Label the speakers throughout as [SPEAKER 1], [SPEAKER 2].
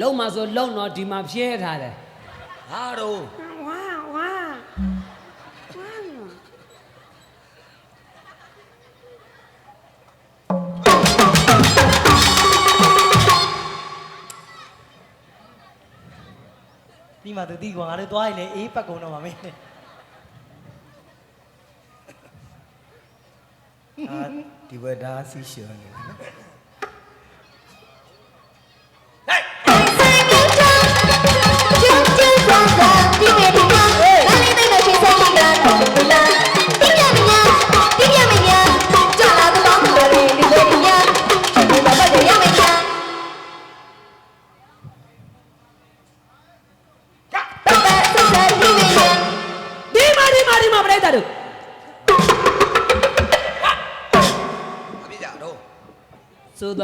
[SPEAKER 1] လုံမှာဆိုလုံတော့ဒီမှာဖြဲထားတယ်
[SPEAKER 2] ဟာတော့
[SPEAKER 1] ဝါဝါဝါ
[SPEAKER 3] ဒီမှာသူတီးကွာငါတို့သွားရင်လေအေးပတ်ကုန်တော့မှာမင်းအာဒီဘက်ဒါစီရှောနေ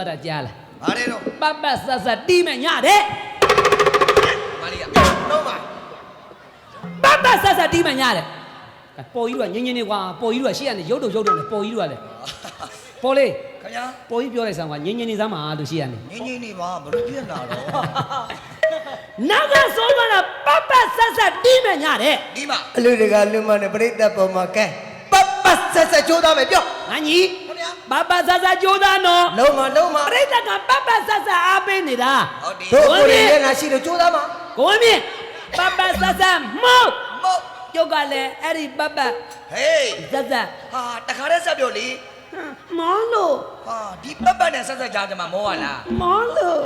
[SPEAKER 3] တာ
[SPEAKER 2] ကြား
[SPEAKER 1] လား
[SPEAKER 2] ဘာလဲတော့
[SPEAKER 1] ပတ်ပတ်ဆက်ဆက်တီးမဲ့ညတဲ့
[SPEAKER 2] မလေးကတော့ပါ
[SPEAKER 1] ပတ်ပတ်ဆက်ဆက်တီးမဲ့ညတဲ့ပေါ်ကြီးတို့ကငင်းငင်းနေကွာပေါ်ကြီးတို့ကရှေ့ကနေရုပ်တုံရုပ်တုံနဲ့ပေါ်ကြီးတို့ကလည်းပေါ်လေး
[SPEAKER 2] ခင်ဗျာ
[SPEAKER 1] ပေါ်ကြီးပြောလိုက်စမ်းကွာငင်းငင်းနေစမ်းပါလို့ရှေ့ကနေ
[SPEAKER 2] ငင်းငင်းနေပါဘလို့ပြက်လာတော့
[SPEAKER 1] နောက်ကစိုးသွားတာပတ်ပတ်ဆက်ဆက်တီးမဲ့ညတဲ့
[SPEAKER 2] ဒီမှာ
[SPEAKER 3] အလူတကလူမနဲ့ပြိတ္တပေါ်မှာကဲပတ်ပတ်ဆက်ဆက်ကြိုးသားမယ်ပြော
[SPEAKER 1] ငါညီ ပတ်ပတ်ဆက်ဆက်ကြိုးစားနော်
[SPEAKER 3] လုံးမလုံးမ
[SPEAKER 1] ပြိတ္တာကပတ်ပတ်ဆက်ဆက်အားပေးနေတာ
[SPEAKER 2] ဟုတ်တယ်
[SPEAKER 3] တို့ကိုယ်ရည်ငါရှိလို့ကြိုးသားမှာ
[SPEAKER 1] ကိုဝင်းမြင့်ပတ်ပတ်ဆက်ဆက်မော့
[SPEAKER 2] မဟုတ်
[SPEAKER 1] ကျုပ်ကလည်းအဲ့ဒီပတ်ပတ်
[SPEAKER 2] ဟေး
[SPEAKER 1] ဆက်ဆက်
[SPEAKER 2] ဟာတခါတည်းဆက်ပြောလေ
[SPEAKER 1] မောလို့
[SPEAKER 2] ဟာဒီပတ်ပတ်နဲ့ဆက်ဆက်ကြားကြမှာမောရလား
[SPEAKER 1] မောလို့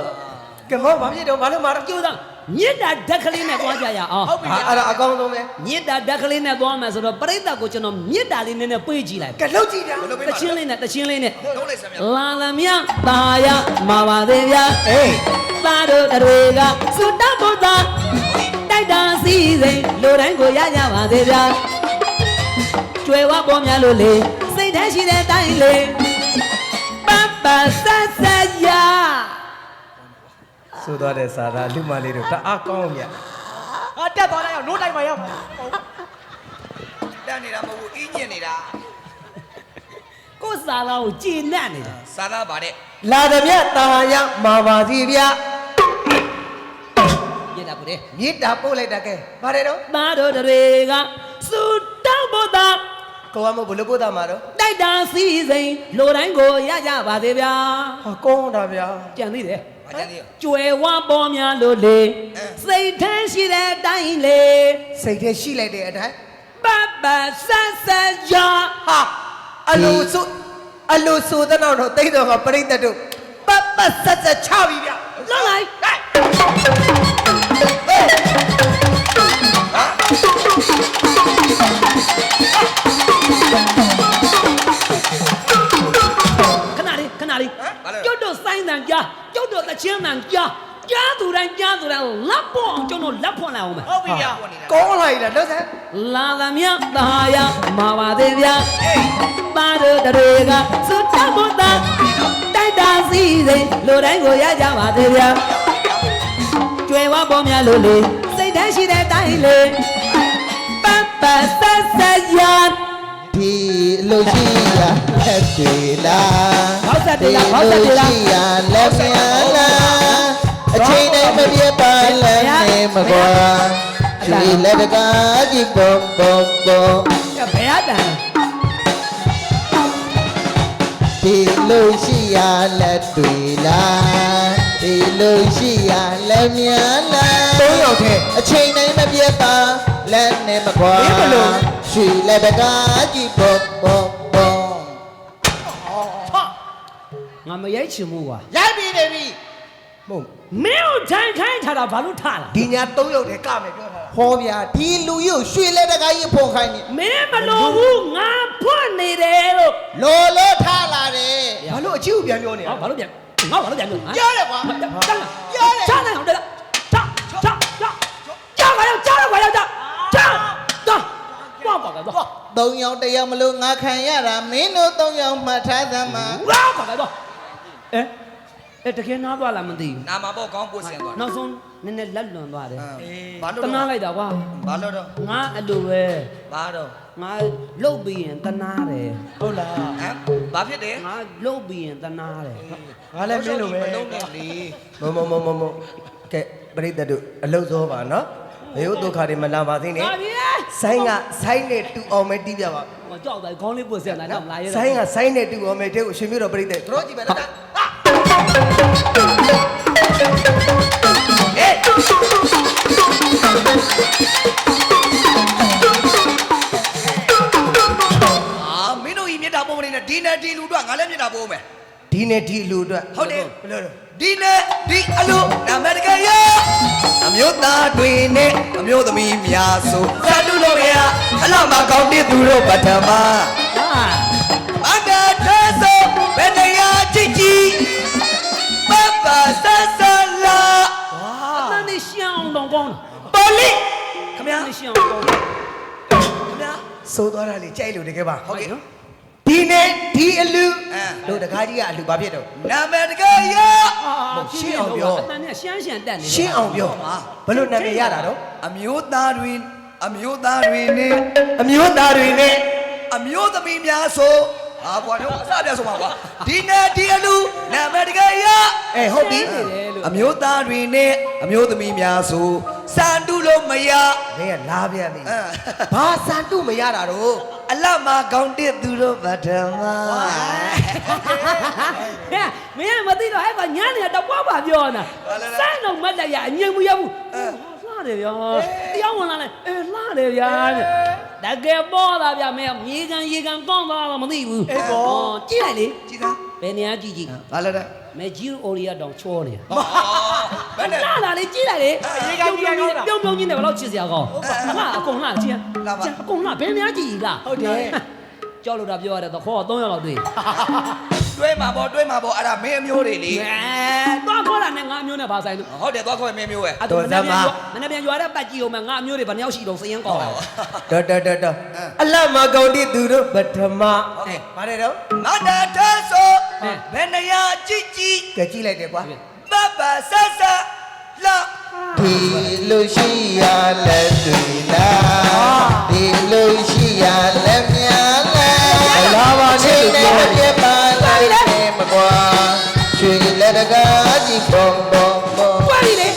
[SPEAKER 3] ကမောဘာဖြစ်တော့ဘာလို့မာတော့
[SPEAKER 1] ကျိုးစား မြစ်တာဓာတ်ကလေးနဲ့သွားကြရအောင်
[SPEAKER 2] ဟုတ်ပြီ
[SPEAKER 3] ဟာအဲ့ဒါအကောင်းဆုံးပဲ
[SPEAKER 1] မြစ်တာဓာတ်ကလေးနဲ့သွားမယ်ဆိုတော့ပြိတ္တာကိုကျွန်တော်မြစ်တာလေးနည်းနည်းပေးကြည့်လိုက်က
[SPEAKER 3] လှုပ်ကြည့်တာ
[SPEAKER 2] ဘလို့ပြ
[SPEAKER 1] တ
[SPEAKER 2] ပါ
[SPEAKER 1] ချင်းလေးနဲ့တချင်းလေးနဲ့
[SPEAKER 2] လုံးလိုက်စမ်းမြ
[SPEAKER 1] လာလမြတာရမာပါသေးဗျာအေးသားတို့တွေကစွတ်တတ်ဖို့သာတိုက်တာစီစဉ်လူတိုင်းကိုရကြပါသေးဗျာကျွယ်ဝပေါ်များလို့လေစိတ်ထဲရှိတဲ့တိုင်းလေပပဆက်ဆက်ရ
[SPEAKER 3] ဆိုတော့တဲ့စာသားလူမလေးတို့တအားကောင်းမြတ်
[SPEAKER 4] ဟာတက်သွားလိုက်အောင်နိုးတိုင်းမှာရောက်
[SPEAKER 2] တက်နေတာမဟုတ်ဘူးအင်းညင်နေတာ
[SPEAKER 1] ကိုယ်စာလာကိုကြည်နပ်နေတာ
[SPEAKER 2] စာသားပါတဲ့
[SPEAKER 3] လာသည်မြတ်တာရမာပါစီဗျာ
[SPEAKER 1] ရတာကိုလေ
[SPEAKER 3] မြစ်တာပို့လိုက်တာကဲဘာတယ်တော့
[SPEAKER 1] သားတို့တွေကစွတ်တတ်ဖို့သာ
[SPEAKER 3] ကိုကမဘလို့ပို့တာမှာတော့
[SPEAKER 1] တိုက်တာစီစဉ်လူတိုင်းကိုရကြပါသေးဗျာ
[SPEAKER 3] ဟာကောင်းတာဗျာ
[SPEAKER 1] ကြံသေးတယ်
[SPEAKER 2] ဘာကြသေးရော
[SPEAKER 1] ကျွယ်ဝပေါ်များလို့လေစိတ်ထဲရှိတဲ့အတိုင်းလေ
[SPEAKER 3] စိတ်ထဲရှိလိုက်တဲ့အတိုင်း
[SPEAKER 1] ပပဆက်ဆက်ရ
[SPEAKER 3] ဟာအလိုဆိုအလိုဆိုတဲ့နောက်တော့တိတ်တော်ကပြိတ္တတို့ပတ်ပတ်ဆက်ဆက်ချပြီဗျာ
[SPEAKER 1] လောက်လိုက်ခဏ ပ်တို့စိုင်းတန်ကြားကျုပ်တို့သချင်းတန်ကြားကြားသူတိုင်းကြားသူတိုင်းလက်ပွန်အောင်ကျုပ်တို့လက်ဖွင့်လိုက်အောင်မယ်
[SPEAKER 4] ဟုတ်ပြီဗျာ
[SPEAKER 2] ဟောနေတာ
[SPEAKER 3] ကောင်းလိုက်တာလို့ဆက်
[SPEAKER 1] လာသမျှသာယမာပါသေးဗျာသားတို့တွေကစွတ်တတ်ဖို့သာတိုက်တာစီစဉ်လူတိုင်းကိုရကြပါသေးဗျာကျွယ်ဝပေါ်များလို့လေစိတ်ထဲရှိတဲ့အတိုင်းလေပပဆက်ဆက်ရ
[SPEAKER 5] ဒီလူရှိရလက်တွေလား
[SPEAKER 1] ဘောက်ဆက်တေးလားဘောက်ဆက်တေးလား
[SPEAKER 5] ဒီလူရှိရလက်မြန်လားအချိန်တိုင်းမပြတ်ပါလက်နဲ့မကွာဒီလက်တကားကြီးပုံပုံပုံ
[SPEAKER 1] ဘယ်အတန်
[SPEAKER 5] ဒီလူရှိရလက်တွေလားဒီလူရှိရလက်မြန်လား
[SPEAKER 3] သုံးယောက်ထဲ
[SPEAKER 5] အချိန်တိုင်းမပြတ်ပါလက်နဲ့မကွာ
[SPEAKER 3] မင်းဘလို့
[SPEAKER 5] ရွှေလက်တကားကြီးပုံပုံပုံ
[SPEAKER 1] ငါမရိုက်ချင်ဘူးကွာ
[SPEAKER 5] ရိုက်ပြီနေပြီ
[SPEAKER 3] မဟုတ်
[SPEAKER 1] မင်းကိုထိုင်ခိုင်းထားတာဘာလို့ထားလာ
[SPEAKER 3] ဒီညာသုံးယောက်ထဲကမယ်ပြောထားတာ
[SPEAKER 5] ဟောဗျာဒီလူကြီးကိုရွှေလက်တကားကြီးဖုန်ခိုင်းနေ
[SPEAKER 1] မင်းမလို့ဘူးငါဖွင့်နေတယ်လို့
[SPEAKER 5] လောလောထားလာတယ်
[SPEAKER 3] ဘာလို့အချစ်ကိုပြန်ပြောနေ
[SPEAKER 1] ဟော
[SPEAKER 3] လဲ
[SPEAKER 1] ဘာလို့ပြန်ငါဘာလို့ပြန်လို့ဟမ်
[SPEAKER 5] ပြောတယ်ကွာ
[SPEAKER 1] ကြားလားကြားနိုင်အောင်တယ်လား ဘာပါကတော့
[SPEAKER 5] သုံးယောက်တစ်ယောက်မလို့ငါခံရတာမင်းတို့သုံးယောက်မှတ်ထားသမှာ
[SPEAKER 1] ဘာပါကတော့အဲအဲတကယ်နားသွားလားမသိဘူး
[SPEAKER 2] နာမှာပေါ့ကောင်းပွင့်စင်သွား
[SPEAKER 1] နောက်ဆုံးနည်းနည်းလက်လွန်သွားတယ်
[SPEAKER 2] ဘာလို့
[SPEAKER 1] တနာလိုက်တာကွာ
[SPEAKER 2] ဘာလို့တော့
[SPEAKER 1] ငါအလိုပဲ
[SPEAKER 2] ဘာတော့
[SPEAKER 1] ငါလုတ်ပြီးရင်တနာတယ်
[SPEAKER 3] ဟုတ်လား
[SPEAKER 2] ဟမ်ဘာဖြစ်တယ်
[SPEAKER 1] ငါလုတ်ပြီးရင်တနာတယ်
[SPEAKER 3] ငါလည်းမင်းလိုပဲ
[SPEAKER 2] မလုံးနဲ့လေ
[SPEAKER 3] မမမမမကဲပရိသတ်တို့အလုတ်စောပါနော် ဘယ်ဟုတ်ဒုက္ခတွေမလာပါသေးနဲ့
[SPEAKER 1] ပါပြီ
[SPEAKER 3] ဆိုင်းကဆိုင်းနဲ့တူအောင်မဲတီးပြပါ
[SPEAKER 1] ဟောကြောက်တယ်ခေါင်းလေးပွတ်ဆက်လာတော့မလာရ
[SPEAKER 3] ဆိုင်းကဆိုင်းနဲ့တူအောင်မဲတဲ့ကိုရှင်မျိုးတော်ပရိသတ်တို့ကြည့်မယ်နော်
[SPEAKER 2] အာမင်းတို့ဤမြတ်တာပုံမနေနဲ့ဒီနဲ့ဒီလူတို့ကငါလည်းမြတ်တာပုံမယ်
[SPEAKER 3] ဒီနဲ့ဒီလူအတွက်
[SPEAKER 2] ဟုတ်တယ်
[SPEAKER 3] ဘယ်လိုလဲ
[SPEAKER 2] ဒီနဲ့ဒီအလူနာမတကယ်ရအမျိုးသားတွေနဲ့အမျိုးသမီးများဆိုသတ်တူလို့မရအလောက်မှာကောင်းတဲ့သူတို့ပထမ
[SPEAKER 1] ဟာ
[SPEAKER 2] အန္တထဲဆိုဘယ်နေရာကြည့်ကြည့်ပပဆဆလာ
[SPEAKER 1] အတန်းနေရှောင်းတော့ကောင်း
[SPEAKER 2] ပေါ်လိခမ
[SPEAKER 1] တာ
[SPEAKER 2] ညာ
[SPEAKER 1] နေရှောင်းတော့
[SPEAKER 2] ခမညာ
[SPEAKER 3] စိုးသွားတာလေကြိုက်လို့တကယ်ပါ
[SPEAKER 2] ဟုတ်ကဲ့
[SPEAKER 3] ဒီ နဲ့ဒီအလူ
[SPEAKER 2] အဲ
[SPEAKER 3] တို့တကားကြီးကအလူဘာဖြစ်တော့
[SPEAKER 2] နာမတကယ်ရ
[SPEAKER 3] ရှင်းအောင်ပြော
[SPEAKER 1] အတန်းနဲ့ရှမ်းရှမ်းတက်နေ
[SPEAKER 3] ရှင်းအောင်ပြောဘယ်လိုနာမည်ရတာတော့
[SPEAKER 2] အမျိုးသားတွေအမျိုးသားတွေနဲ့
[SPEAKER 3] အမျိုးသားတွေနဲ့
[SPEAKER 2] အမျိုးသမီးများဆို ဟာကွာတို့အစပြဆိုပါကွာဒီနဲ့ဒီအလူနာမတကယ်ရ
[SPEAKER 3] အဲဟုတ်ပြီ
[SPEAKER 1] နေတယ်လို့
[SPEAKER 2] အမျိုးသားတွေနဲ့အမျိုးသမီးများဆိုစံတူလို့မရ
[SPEAKER 3] မင်းကလာပြန်ပြီ
[SPEAKER 2] အဲ
[SPEAKER 3] ဘာစံတုမရတာတော့
[SPEAKER 2] အလတ်မှာကောင်းတဲ့သူတို့ပထမ
[SPEAKER 1] ဟဲ့မင်းကမသိတော့အဲ့ကညနေတော့ပွားပါပြောနေတာစိုင်းတော့မတ်တရအငြိမ်မရဘူးလှ တယ်ဗျာတရားဝင်လာလဲအေးလှတယ်ဗျာတကယ်ပေါ်လာဗျာမင်းမြေကန်ရေကန်ကောင်းသွားတော့မသိဘူးကြည့်လိုက်လေ
[SPEAKER 2] ကြည်သား
[SPEAKER 1] ဘယ်နေရာကြည့်ကြည့်
[SPEAKER 2] ဘာလဲတဲ့
[SPEAKER 1] မဲဂျီအိုရီယာတောင်ချောနေတာ
[SPEAKER 2] ဘယ်နဲ့
[SPEAKER 1] လာလာလေးကြည့်လိုက်လေပြုံးပြုံးချင်းတယ်ဘယ်တော့ချစ်စရာကောင်းဟာအကုန်လှကြည့်အကုန်လှဘယ်နေရာကြည့်လား
[SPEAKER 4] ဟုတ်တယ်
[SPEAKER 1] ကြောက်လို့တာပြောရတယ်တော့ခေါ်တော့3ရောက်လောက်တွေ့
[SPEAKER 2] တွဲမှာပေါ့တွဲမှာပေါ့အဲ့ဒါမင်းအမျိုးတွေလေ
[SPEAKER 1] အဲတော့ခေါ်တာနဲ့ငါမျိုးနဲ့ဘာဆိုင်လို့
[SPEAKER 2] ဟုတ်တယ်သွားခွဲမင်းမျိုးပဲ
[SPEAKER 1] အဲ့ဒါမနေ့ပြန်မနေ့ပြန်ရွာတဲ့ပတ်ကြည့်အောင်မငါမျိုးတွေဘယ်နှယောက်ရှိတော့စရင်ကောင်းတယ်
[SPEAKER 3] တော်တော်တော်တော်အလတ်မကောင်းတဲ့သူတို့ပထမအဲဘာလဲတော့
[SPEAKER 2] မန္တတာဆိုဘယ်နေရာကြည့်ကြည့်
[SPEAKER 3] ကဲကြည့်လိုက်တယ်ကွာ
[SPEAKER 2] ပပဆဆလာ
[SPEAKER 5] ဒီလိုရှိရလက်တွေလားဒီလိုရှိရလက်များ လားလာပါနဲ့လို့ပြောပြပါလိုက်နဲ့မကွာရွှေလက်တကားကြီးပုံပုံပုံ
[SPEAKER 1] ပွားပြီလေ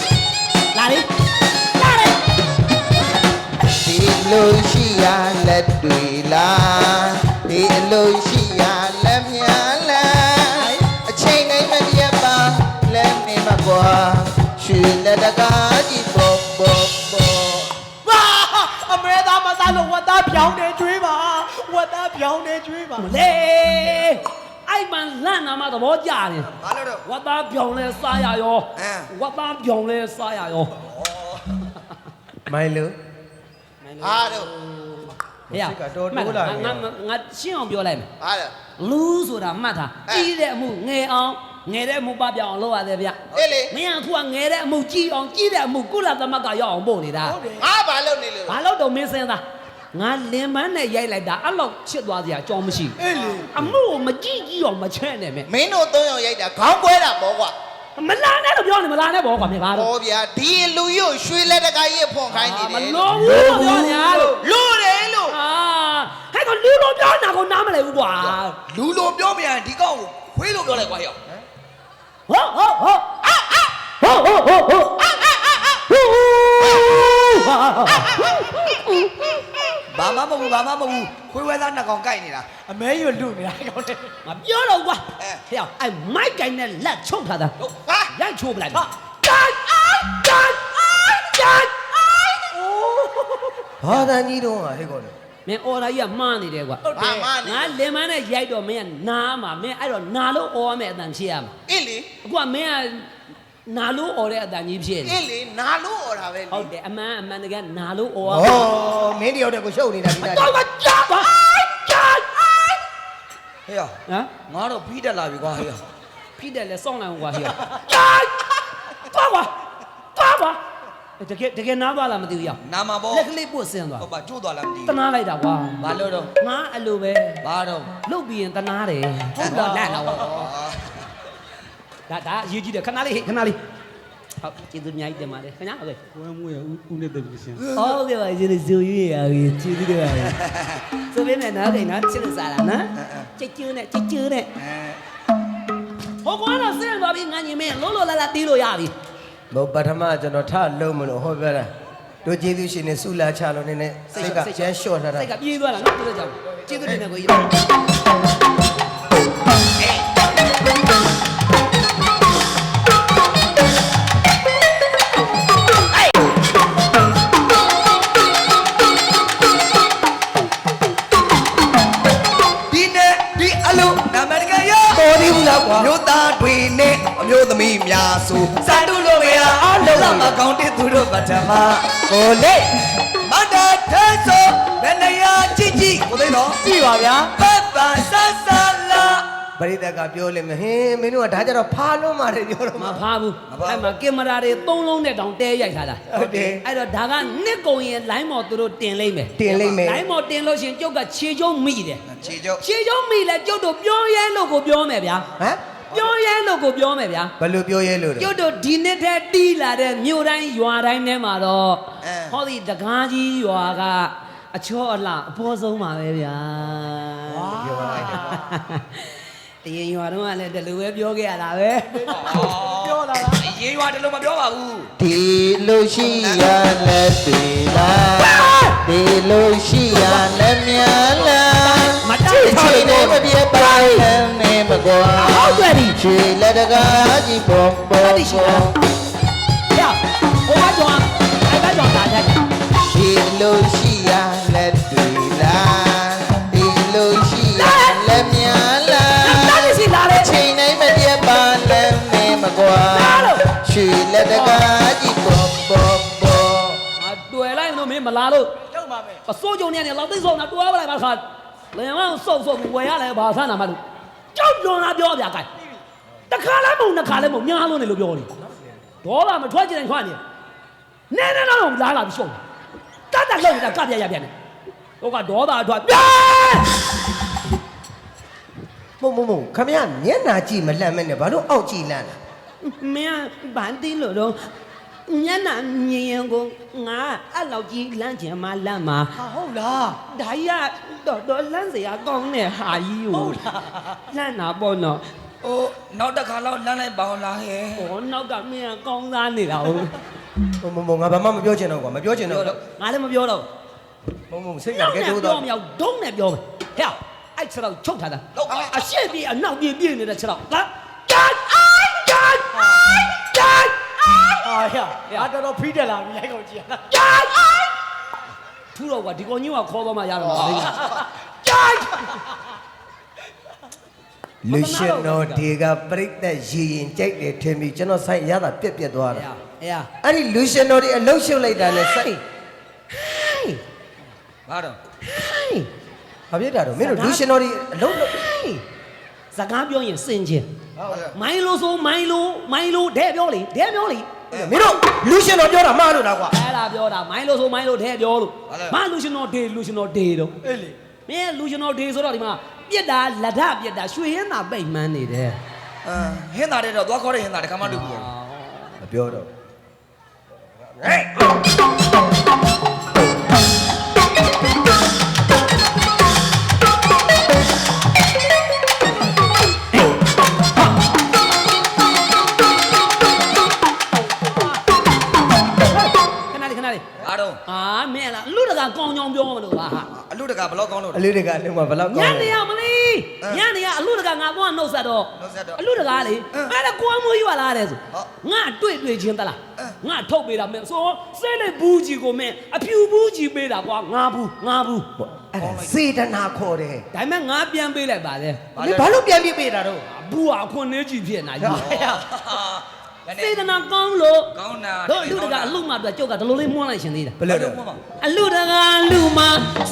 [SPEAKER 1] လာလေလာလေ
[SPEAKER 5] ဒီလိုရှိရလက်တွေလားဒီလိုရှိရလက်များလားအချိန်တိုင်းမပြတ်ပါလက်
[SPEAKER 4] ပြောင်းတယ်ကျွေးပါ
[SPEAKER 1] မလေအဲ့မှလန့်နာမသဘောကျတယ်
[SPEAKER 2] ဘာလို့တော့
[SPEAKER 1] ဝတ်သားပြောင်လဲစားရရော
[SPEAKER 2] အင်း
[SPEAKER 1] ဝတ်သားပြောင်လဲစားရရော
[SPEAKER 3] မိုင်းလူ
[SPEAKER 5] အားတော့
[SPEAKER 1] ဟေ့ရ
[SPEAKER 3] တော်တိုးလာနေ
[SPEAKER 1] ငါငါရှင်းအောင်ပြောလိုက်မယ်
[SPEAKER 5] အားတော့
[SPEAKER 1] လူဆိုတာမှတ်ထား
[SPEAKER 5] အဲ
[SPEAKER 1] ကြီးတဲ့အမှုငယ်အောင်ငယ်တဲ့အမှုပပြောင်အောင်လုပ်ရတယ်ဗျ
[SPEAKER 5] အေးလေ
[SPEAKER 1] မင်းကအခုကငယ်တဲ့အမှုကြီးအောင်ကြီးတဲ့အမှုကုလသမဂ္ဂရောက်အောင်ပို့နေတာ
[SPEAKER 5] ငါဘာလုပ်နေလို့
[SPEAKER 1] ဘာလို့တော့မင်းစင်းသား ငါလင်မန်းနဲ့ရိုက်လိုက်တာအဲ့လောက်ချစ်သွားစရာအကြောင်းမရှိဘူး
[SPEAKER 4] အေးလေ
[SPEAKER 1] အမှုကိုမကြည့်ကြည့်အောင်မချဲ့နဲ့မင်း
[SPEAKER 5] မင်းတို့သုံးယောက်ရိုက်တာခေါင်းကွဲတာပေါ့ကွာ
[SPEAKER 1] မလာနဲ့လို့ပြောနေမလာနဲ့ပေါ့ကွာမင်းဘာလို့
[SPEAKER 5] ဟောဗျာဒီလူရုပ်ရွှေလက်တကားကြီးဖွန်ခိုင်းနေတယ်
[SPEAKER 1] မလို့ဘူးလို့ပြောနေတာလို့
[SPEAKER 5] လူတယ်လို့
[SPEAKER 1] အာဟဲ့ကလူလိုပြောနေတာကိုနားမလည်ဘူးကွာ
[SPEAKER 2] လူလိုပြောမရရင်ဒီကောက်ကိုခွေးလိုပြောလိုက်ကွာဟဲ့
[SPEAKER 1] ဟောဟောဟောအာအာဟောဟောဟောဟောအာအာအာ
[SPEAKER 2] ဘာမှမဟုတ်ဘူးဘာမှမဟုတ်ဘူးခွေးဝဲသားနှစ်ကောင်ကြိုက်နေတာ
[SPEAKER 4] အမဲရလူနေတာကောင်းတယ်
[SPEAKER 1] ငါပြောတော့ကွာ
[SPEAKER 2] အဲ
[SPEAKER 1] ဟဲ့အဲ့မိုက်ကိုင်းနဲ့လက်ချုပ်ထားတာ
[SPEAKER 2] ဟုတ်
[SPEAKER 5] ဟာ
[SPEAKER 1] ရိုက်ချိုးပလိုက်ဟာဂျန်အိုင်ဂျန်အိုင်ဂျန်အိုင်
[SPEAKER 3] ဘာသာကြီးတော့ဟာဟဲ့ကောလေ
[SPEAKER 1] မင်းအော်ရာကြီးကမှားနေတယ်ကွာ
[SPEAKER 5] ဘာမှနေ
[SPEAKER 1] ငါလင်မန်းနဲ့ရိုက်တော့မင်းကနားမှာမင်းအဲ့တော့နာလို့အော်ရမယ်အတန်ဖြစ်ရမှာ
[SPEAKER 5] အေးလေ
[SPEAKER 1] အခုကမင်းက နာလို့အော်တဲ့အတန်ကြီးဖြစ်နေ
[SPEAKER 5] အေးလေနာလို့អော်တာပဲလေ
[SPEAKER 1] ဟုတ်တယ်အမှန်အမှန်တကယ်နာလို့အော်ရ
[SPEAKER 3] ဩမင်းတယောက်တည်းကိုရှုပ်နေတာဒီတိုင်း
[SPEAKER 1] တော့ကကြာပါကြာအိုင်
[SPEAKER 2] ဟဲ့
[SPEAKER 1] ဟမ်
[SPEAKER 2] ငါတော့ဖိတက်လာပြီကွာဟဲ့
[SPEAKER 1] ဖိတယ်လဲစောင်းလိုက်အောင်ကွာဟိယကြာသွားကွာသွားကွာတကယ်တကယ်နားပါလားမသိဘူးရောက်
[SPEAKER 2] နာမှာပေါ့
[SPEAKER 1] လက်ကလေးပွတ်ဆင်းသွား
[SPEAKER 2] ဟုတ်ပါကျိုးသွားလားမသိ
[SPEAKER 1] တ
[SPEAKER 2] ဘူး
[SPEAKER 1] နာလိုက်တာကွာ
[SPEAKER 2] ဘာလို့တော့
[SPEAKER 1] ငါအလိုပဲ
[SPEAKER 2] ဘာတော့
[SPEAKER 1] လုတ်ပြီးရင်တနာတယ်ဟုတ်လားလန့်တော့ ဒါဒါအရေးကြီးတယ်ခဏလေးဟေ့ခဏလေးဟုတ်ကျေးဇူးအများကြီးတင်ပါတယ်ခင်ဗျာဟုတ်ကဲ့
[SPEAKER 6] ဝမ်းမွေးဦးဦးနဲ့တပည့်ရှင်
[SPEAKER 1] ဟုတ်ကဲ့ပါကျေးဇူးဇူရွေးရပြီကျေးဇူးတင်ပါတယ်ဆိုပေမဲ့နားကိန်းနော်ချစ်လို့စားတာနော်ချစ်ကျူးနဲ့ချစ်ကျူးနဲ့
[SPEAKER 2] အဲ
[SPEAKER 1] ဟိုကောင်ကတော့စင်းသွားပြီးငါညီမင်းလုံးလုံးလာလာတီးလို့ရပြီ
[SPEAKER 3] ဘုပထမကျွန်တော်ထလုံးမလို့ဟောပြတာတို့ကျေးဇူးရှင်နေဆုလာချလို့နေနဲ့စိတ်ကကျန်းလျှော့ထားတာ
[SPEAKER 1] စိတ်ကပြေးသွားတာနော်တို့ကြောင့်ကျေးဇူးတင်တယ်ကိုကြီး
[SPEAKER 2] မျိုး
[SPEAKER 3] သား
[SPEAKER 2] တွေနဲ့အမျိုးသမီးများဆိုစတုလို့မရအောင်လုံးမကောင်းတဲ့သူတို့ပထမ
[SPEAKER 3] ကိုလေ
[SPEAKER 2] မတ္တထဲဆိုဘယ်နေရာကြည့်ကြည့်ကိုသိတော့
[SPEAKER 4] ကြည့်ပါဗျာ
[SPEAKER 2] ပတ်ပါဆဆလာ
[SPEAKER 3] ပရိသတ်ကပြောလိမ့်မယ်ဟင်းမင်းတို့ကဒါကြတော့ဖားလုံးမာတယ်ပြောတော့
[SPEAKER 1] မ
[SPEAKER 3] မှာ
[SPEAKER 1] ဖားဘူးအဲ့မှာကင်မရာတွေသုံးလုံးနဲ့တောင်တဲရိုက်ထားတာ
[SPEAKER 3] ဟုတ်တယ်
[SPEAKER 1] အဲ့တော့ဒါကနှစ်ကုံရင်လိုင်းမော်သူတို့တင်လိုက်မယ်
[SPEAKER 3] တင်လိုက်မယ်
[SPEAKER 1] လိုင်းမော်တင်လို့ရှရင်ကျုပ်ကခြေကျုံမိတယ်
[SPEAKER 2] ခြေကျုပ်
[SPEAKER 1] ခြေကျုံမိလဲကျုပ်တို့ပြောရဲလို့ကိုပြောမယ်ဗျာ
[SPEAKER 3] ဟမ်
[SPEAKER 1] ပြောရဲလို့ကိုပြောမယ်ဗျာ
[SPEAKER 3] ဘယ်လိုပြောရဲလို့လဲ
[SPEAKER 1] ကျုပ်တို့ဒီနှစ်တည်းတီးလာတဲ့မြို့တိုင်းရွာတိုင်းထဲမှာတော့
[SPEAKER 2] အဲ
[SPEAKER 1] ဟောဒီတကားကြီးရွာကအချော့အလှအပေါ်ဆုံးပါပဲဗျာ
[SPEAKER 3] ပြောပါလိုက် တယ်
[SPEAKER 1] တရင်ရွာတော့ကလည်းဒီလိုပဲပြောခဲ့ရတာပဲ
[SPEAKER 4] ပြောလာလား
[SPEAKER 2] ရေရွာတလုံးမပြောပါဘူး
[SPEAKER 5] ဒီလိုရှိရလက်တွေလားဒီလိုရှိရလက်များလား
[SPEAKER 1] မတ
[SPEAKER 5] ချစ်ချစ်နဲ့မပြတ်ပါနဲ့နေမကွာ
[SPEAKER 1] ဟုတ်တယ်ဒီ
[SPEAKER 5] ချီလက်တကားကြီးပုံပုံပုံ
[SPEAKER 1] ရဟိုကကြောအဲ့ကကြောဒါကြ
[SPEAKER 5] ဒီလိုရှိရလက်တွေလား ချီလက်တကားကြီးပုံပုံပုံ
[SPEAKER 1] အတွေ့လိုက်လို့မင်းမလာလို့
[SPEAKER 4] ကျုပ်ပါမယ်
[SPEAKER 1] အစိုးကြုံနေတယ်လောက်သိဆုံးတာတွားပလိုက်ပါခါလင်မဆုပ်ဆုပ်ဝယ်ရလဲဘာဆန်းတာမလို့ကြောက်ကြုံတာပြောပြကဲတခါလဲမုံတစ်ခါလဲမုံညားလို့နေလို့ပြောနေဒေါသမထွက်ကြင်ထွက်နေနဲနဲတော့လာလာပြီးရှုံးတတ်တက်လုံးတာကပြရပြန်တယ်ဟိုကဒေါသအထွက်ပြန်
[SPEAKER 3] မုံမုံမုံခမရမျက်နာကြည့်မလှမ်းမဲနဲ့ဘာလို့အောက်ကြည့်လန့်လဲ
[SPEAKER 1] မင်းဗန်တီလို့တော့ညနာမြင်ရင်ကိုငါအဲ့လောက်ကြီးလမ်းချင်မှလမ်းမှာ
[SPEAKER 4] ဟာဟုတ်လား
[SPEAKER 1] ဒါကြီးကတော့တော့လမ်းစရာကောင်းတဲ့ဟာကြီးကို
[SPEAKER 4] ဟုတ်လား
[SPEAKER 1] လမ်းတာပေါ့နော်
[SPEAKER 2] ဟိုနောက်တစ်ခါတော့လမ်းလိုက်ပါအောင်လားဟဲ့။
[SPEAKER 1] ဟောနောက်ကမင်းကကောင်းသားနေတာဟုတ်
[SPEAKER 3] မုံမုံမုံငါဘာမှမပြောချင်တော့ကွာမပြောချင်တော့။
[SPEAKER 1] ငါလည်းမပြောတော့
[SPEAKER 3] မုံမုံစိတ်။ကတကယ်တိုး
[SPEAKER 1] ပြော
[SPEAKER 3] တော့
[SPEAKER 1] မရောက်ဒုံးနဲ့ပြောမယ်။ဟဲ့အဲ့ခြေတော့ချုပ်ထားတာ
[SPEAKER 2] ဟုတ်ပါ။
[SPEAKER 1] အရှက်ပြေအနောက်ပြေပြေနေတဲ့ခြေတော့။ဟာ။ဂျန် အိုင်ဂျန်အိုင်ဂျန်အိုင်
[SPEAKER 4] ဟာရငါတော်တော်ဖိတက်လာပြီလိုက်ကုန်ကြည့်ရလား
[SPEAKER 1] ဂျန်အိုင်ထူတော့ကွာဒီကောင်ကြီးကခေါ်တော့မှရတော့မှာလေ။ဂျန်
[SPEAKER 3] လူရှင်တော်ဒီကပြိတ္တရည်ရင်ကြိုက်တယ်ထင်ပြီးကျွန်တော်ဆိုင်ရတာပြက်ပြက်သွားတာ။
[SPEAKER 1] အေး။
[SPEAKER 3] အဲ့ဒီလူရှင်တော်ဒီအလုတ်ရှုပ်လိုက်တာနဲ့စိတ်
[SPEAKER 2] ဘာတော့
[SPEAKER 3] ဘာဖြစ်တာတော့မင်းတို့လူရှင်တော်ဒီအလုတ်လုပ်
[SPEAKER 1] စကားပြောရင်စင်ချင်း မိုင်းလို့ဆိုမိုင်းလို့မိုင်းလို့တဲ့ပြောလေတဲ့ပြောလေ
[SPEAKER 3] မင်းတို့လူရှင်တော်ပြောတာမှားလို့လားကွာ
[SPEAKER 1] အဲ့ဒါပြောတာမိုင်းလို့ဆိုမိုင်းလို့တဲ့ပြောလို့မလူရှင်တော်ဒေလူရှင်တော်ဒေတော့
[SPEAKER 4] အေးလေ
[SPEAKER 1] မင်းလူရှင်တော်ဒေဆိုတော့ဒီမှာပြက်တာလက်ထပြက်တာရွှေရင်းသာပိတ်မှန်းနေတယ်
[SPEAKER 2] အမ်ဟင်းသားတဲ့တော့သွားခေါ်တဲ့ဟင်းသားတခါမှတွေ့ဘူး
[SPEAKER 3] မပြောတော့
[SPEAKER 1] ခ ကာကောင်းကြောင်ပြောမလို့ပါဟာ
[SPEAKER 2] အလူတကဘလောက်ကောင်းလို့
[SPEAKER 3] အလေးတွေကလုံးဝဘလောက်
[SPEAKER 1] ည
[SPEAKER 3] ကောင်း
[SPEAKER 1] နေ
[SPEAKER 3] လဲ
[SPEAKER 1] ရမလေးညနေရအလူတကာငါသွားနှုတ်ဆက်တော့
[SPEAKER 2] နှုတ်ဆက်တော့
[SPEAKER 1] အလူတကာလေ
[SPEAKER 2] အင်း
[SPEAKER 1] အဲ့ဒါကိုအမွေးရွာလာတယ်ဆို
[SPEAKER 2] ဟုတ်
[SPEAKER 1] ငါတွေ့တွေ့ချင်းတလား
[SPEAKER 2] အင်း
[SPEAKER 1] ငါထုတ်ပေးတာမင်းဆိုစိတ်လေးဘူးကြီးကိုမင်းအဖြူဘူးကြီးပေးတာကွာငါဘူးငါဘူး
[SPEAKER 3] အဲ့ဒါစေတနာခေါ်တယ်
[SPEAKER 1] ဒါပေမဲ့ငါပြန်ပေးလိုက်ပါလေ
[SPEAKER 3] လေဘာလို့ပြန်ပြပေးတာတော့
[SPEAKER 1] ဘူးဟာခွန်နေကြီးဖြစ်နေကြီး
[SPEAKER 2] ဘယ်နဲ့
[SPEAKER 1] စေတနာကောင်းလို့
[SPEAKER 2] ကောင်းတာ
[SPEAKER 1] တို့အလူတကအလူမအတွက်ကျုပ်ကဒီလိုလေးမွန်းလိုက်ရှင်သေးတယ်
[SPEAKER 3] ဘယ်လိုလဲ
[SPEAKER 1] အလူတကာလူမ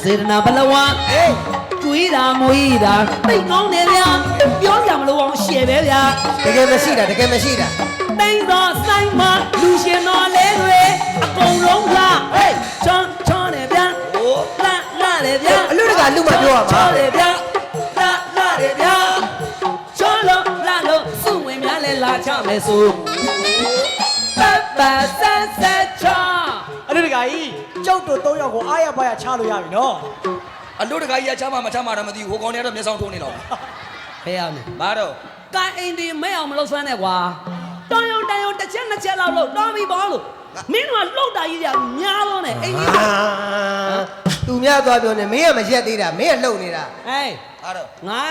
[SPEAKER 1] စေတနာဘလဝအေးတွေးတာမွေးတာသိကောင်းတယ်ဗျာပြောကြမလို့အောင်ရှယ်ပဲဗျာ
[SPEAKER 3] တကယ်မရှိတာတကယ်မရှိတာ
[SPEAKER 1] တိုင်းသောဆိုင်မှာလူရှင်တော်လဲတွေအကုန်လုံးကဟေးချောင်းချောင်းတယ်ဗျာ
[SPEAKER 2] ဟို
[SPEAKER 1] လာလာတယ်ဗျာ
[SPEAKER 3] အလူတကလူမပြောရမှာ
[SPEAKER 1] ချောင်းတယ်ဗျာ လာချမယ်ဆိုပတ်ပတ်ဆက်ဆက်ချောင်း
[SPEAKER 4] အဲ့ဒီတကကြီးကျုပ်တို့၃ယောက်ကိုအားရပါရချလို့ရပြီနော်
[SPEAKER 2] အလူတကကြီးကချမ်းမမချမ်းမတော့မသိဘူးဟိုကောင်တွေကတော့မျက်စောင်းထိုးနေတော့
[SPEAKER 1] ဖဲရမယ်
[SPEAKER 2] ဘာတော့
[SPEAKER 1] ကိုင်းအိမ်ဒီမဲအောင်မလုပ်ဆွမ်းနဲ့ကွာတောင်းရုံတန်ရုံတစ်ချက်နှစ်ချက်လောက်လို့တော်ပြီဘောလို့မင်းတို့ကလှုပ်တာကြီးကများတော့နဲ့အိမ်ကြီးက
[SPEAKER 3] အာသူများသွားပြောနေမင်းကမရက်သေးတာမင်းကလှုပ်နေတာ
[SPEAKER 1] ဟေး
[SPEAKER 2] အားတော့
[SPEAKER 1] ငါ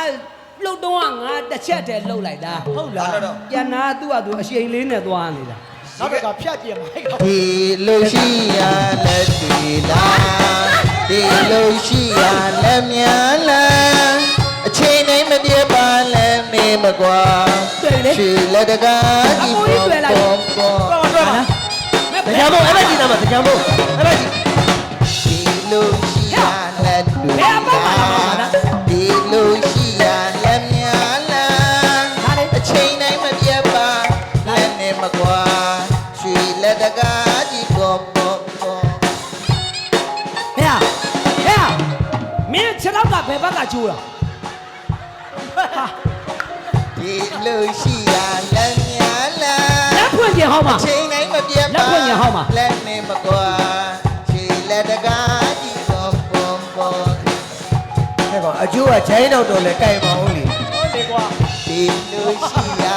[SPEAKER 1] လှုပ်တော့ငါတစ်ချက်တည်းလှုပ်လိုက်တာ
[SPEAKER 4] ဟုတ်
[SPEAKER 2] လာ
[SPEAKER 4] လား
[SPEAKER 2] တော့
[SPEAKER 1] ကျန်တာသူ့ဟာသူအရှိန်လေးနဲ့သွားနေတာ
[SPEAKER 4] နောက်တစ်ခါဖြတ်ပြင်ပါဟဲ့ကောင်
[SPEAKER 5] ဒီလိုရှိရလက်တွေလားဒီလိုရှိရလက်များလားအချိန်တိုင်းမပြေပါလဲမေးမကွာ
[SPEAKER 1] တွေ့လေ
[SPEAKER 5] ရှူလက်တကားကြီးပေါ်ပေါ်ပေါ်
[SPEAKER 4] တော့တော့
[SPEAKER 1] မဲ
[SPEAKER 3] တရားမို့အဲ့ဒါကြည့်တာမတရားမို့အဲ့ဒါကြည့်
[SPEAKER 1] ဘယ်ဘက်ကကျိုးတာ
[SPEAKER 5] ဒီလိုရှိရလက်များလား
[SPEAKER 1] လက်ဖွင့်ကြဟောင်းပါ
[SPEAKER 5] ချိန်တိုင်းမပြတ်
[SPEAKER 1] လက်ပွင့်ညာဟောင်းပါ
[SPEAKER 5] လက်နဲ့မကွာခြေလက်တကားကြည့်ပေါ်ပေါ်ပေါ်
[SPEAKER 3] ဟဲ့ကောင်အကျိုးကချိုင်းတော့တော့လဲကြိုက်ပါဦးလေ
[SPEAKER 4] ဟုတ်လေကွာ
[SPEAKER 5] ဒီလိုရှိရ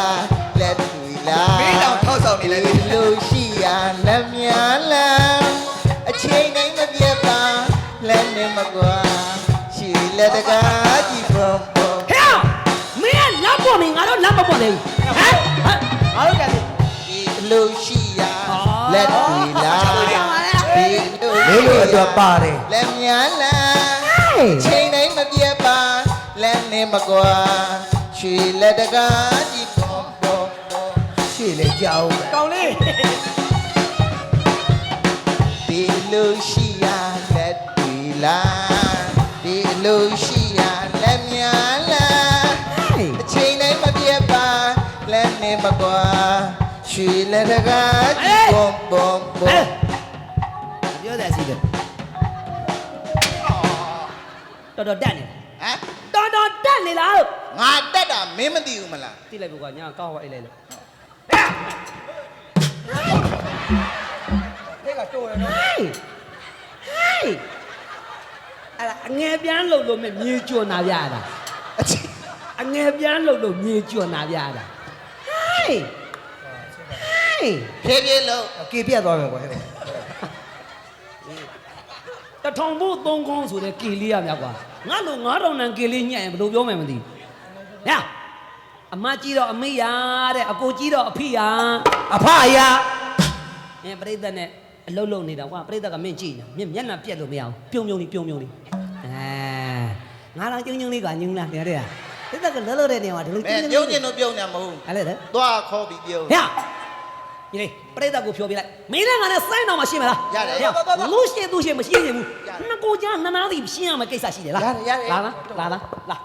[SPEAKER 5] လက်တွေလား
[SPEAKER 2] မင်းတောင်ထောက်ဆောင်နေလဲ
[SPEAKER 5] ဒီလိုရှိရလက်များလားအချိန်တိုင်းမပြတ်ပါလက်နဲ့မကွာခြေ လက်တကားကြည့်ပေါ်ပေါ်
[SPEAKER 1] ဟဲ့မင်းကလက်ပေါ်မင်းငါတို့လက်မပေါ်နေဘူးဟမ်ဟမ်
[SPEAKER 4] ငါတို့ကတည်း
[SPEAKER 5] ဒီလိုရှိရလက်တွေလားဒီလို
[SPEAKER 3] လေးလို့အတွက်ပါတယ်
[SPEAKER 5] လက်များလားချိန်တိုင်းမပြတ်ပါလက်နဲ့မကွာရွှေလက်တကားကြည့်ပေါ်ပေါ်ပေါ်
[SPEAKER 3] ရှေ့လေကြောက်မယ်
[SPEAKER 4] ကောင်လေး
[SPEAKER 5] ဒီလိုရှိရလက်တွေလား ရွှေလက်တကားကြည့်ပေါ်ပေါ်
[SPEAKER 1] ဟဲ့
[SPEAKER 5] ပေါ်
[SPEAKER 1] ပြောတယ်စီတယ်တော်တော်တက်နေ
[SPEAKER 5] ဟမ်
[SPEAKER 1] တော်တော်တက်နေလားလို့
[SPEAKER 5] ငါတက်တာမင်းမသိဘူးမလား
[SPEAKER 1] တိလိုက်ပုကညာကောက်ဟောအိတ်လိုက်လို့
[SPEAKER 3] ဟဲ့ကတိုးရနော်
[SPEAKER 1] ဟေးဟေးအဲ့ဒါအငယ်ပြန်လှုပ်လို့မမြေကျွန်းနာပြရတာ
[SPEAKER 5] အချိန်
[SPEAKER 1] အငယ်ပြန်လှုပ်လို့မြေကျွန်းနာပြရတာဟေးဟေး
[SPEAKER 5] ဖြည်းဖြည်းလို့
[SPEAKER 3] ကေပြတ်သွားမယ်ကွာဟဲ့ကောင်
[SPEAKER 1] တထောင်ဖို့သုံးကောင်းဆိုတဲ့ကီလေးရမြတ်ကွာငါလို9000တန်ကီလေးညှက်ရင်ဘယ်လိုပြောမှန်းမသိဘူးဟဲ့အမကြီးတော့အမေရတဲ့အကိုကြီးတော့အဖေရ
[SPEAKER 3] အဖအရာ
[SPEAKER 1] အင်းပြိဿနဲ့အလုံးလုံးနေတာကွာပြိဿကမင်းကြည့်နေမြင်မျက်နှာပြက်လို့မရအောင်ပြုံပြုံလေးပြုံပြုံလေးအဲငါတော့ကျုံကျုံလေးကညုံလားတဲ့တဲ့ပြိဿကလောလောတဲ့နေရာမှာဒီလို
[SPEAKER 5] မဲပြုံးကျင်တော့ပြုံးနေမဟုတ်
[SPEAKER 1] အဲ့လေတဲ့
[SPEAKER 5] သွားခေါ်ပြီးပြုံး
[SPEAKER 1] ဟဲ့ ဒီလေပြိဿကိုဖြောပြလိုက်မင်းနဲ့ငါနဲ့စိုင်းတော့မရှိမလား
[SPEAKER 5] ရတယ်
[SPEAKER 1] ဟဲ့လူရှိသူရှိမရှိရင်ဘူးနှစ်ကိုကြားနှစ်နားစီရှင်းရမယ့်ကိစ္စရှိတယ်လား
[SPEAKER 5] ရတယ်ရတယ်
[SPEAKER 1] လာလားလာလားလာ